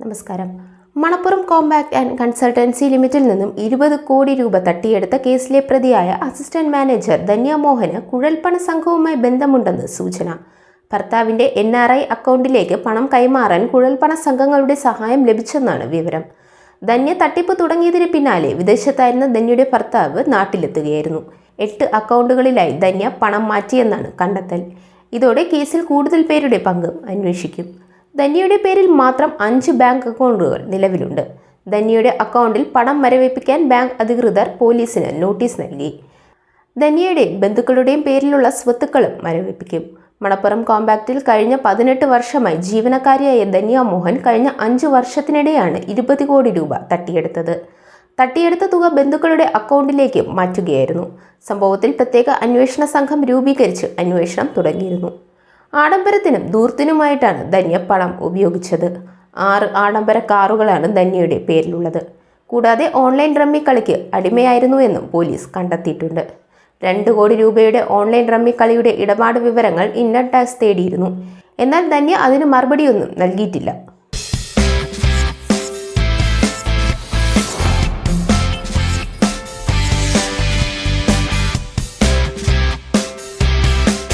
നമസ്കാരം. Manappuram compact and consultancy ലിമിറ്റിൽ നിന്നും ഇരുപത് കോടി രൂപ തട്ടിയെടുത്ത കേസിലെ പ്രതിയായ അസിസ്റ്റന്റ് മാനേജർ ധന്യ മോഹന് കുഴൽപ്പണ സംഘവുമായി ബന്ധമുണ്ടെന്ന് സൂചന. ഭർത്താവിന്റെ എൻ ആർ ഐ അക്കൗണ്ടിലേക്ക് പണം കൈമാറാൻ കുഴൽപ്പണ സംഘങ്ങളുടെ സഹായം ലഭിച്ചെന്നാണ് വിവരം. ധന്യ തട്ടിപ്പ് തുടങ്ങിയതിന് പിന്നാലെ വിദേശത്തായിരുന്ന ധന്യയുടെ ഭർത്താവ് നാട്ടിലെത്തുകയായിരുന്നു. എട്ട് അക്കൗണ്ടുകളിലായി ധന്യ പണം മാറ്റിയെന്നാണ് കണ്ടെത്തൽ. ഇതോടെ കേസിൽ കൂടുതൽ പേരുടെ പങ്കും അന്വേഷിക്കും. ധന്യയുടെ പേരിൽ മാത്രം അഞ്ച് ബാങ്ക് അക്കൗണ്ടുകൾ നിലവിലുണ്ട്. ധന്യയുടെ അക്കൗണ്ടിൽ പണം മരവിപ്പിക്കാൻ ബാങ്ക് അധികൃതർ പോലീസിന് നോട്ടീസ് നൽകി. ധന്യയുടെയും ബന്ധുക്കളുടെയും പേരിലുള്ള സ്വത്തുക്കളും മരവിപ്പിക്കും മണപ്പുറം കോമ്പാക്റ്റിൽ കഴിഞ്ഞ പതിനെട്ട് വർഷമായി ജീവനക്കാരിയായ ധന്യ മോഹൻ കഴിഞ്ഞ അഞ്ച് വർഷത്തിനിടെയാണ് ഇരുപത് കോടി രൂപ തട്ടിയെടുത്തത്. തട്ടിയെടുത്ത തുക ബന്ധുക്കളുടെ അക്കൗണ്ടിലേക്ക് മാറ്റുകയായിരുന്നു. സംഭവത്തിൽ പ്രത്യേക അന്വേഷണ സംഘം രൂപീകരിച്ച് അന്വേഷണം തുടങ്ങിയിരുന്നു. ആഡംബരത്തിനും ദൂർത്തിനുമായിട്ടാണ് ധന്യ ഉപയോഗിച്ചത്. ആറ് ആഡംബര കാറുകളാണ് ധന്യയുടെ പേരിലുള്ളത്. കൂടാതെ ഓൺലൈൻ റമ്മി കളിക്ക് അടിമയായിരുന്നു എന്നും പോലീസ് കണ്ടെത്തിയിട്ടുണ്ട്. രണ്ട് കോടി രൂപയുടെ ഓൺലൈൻ റമ്മി കളിയുടെ ഇടപാട് വിവരങ്ങൾ ഇന്നർ ടാക്സ് തേടിയിരുന്നു. എന്നാൽ ധന്യ അതിന് മറുപടിയൊന്നും നൽകിയിട്ടില്ല.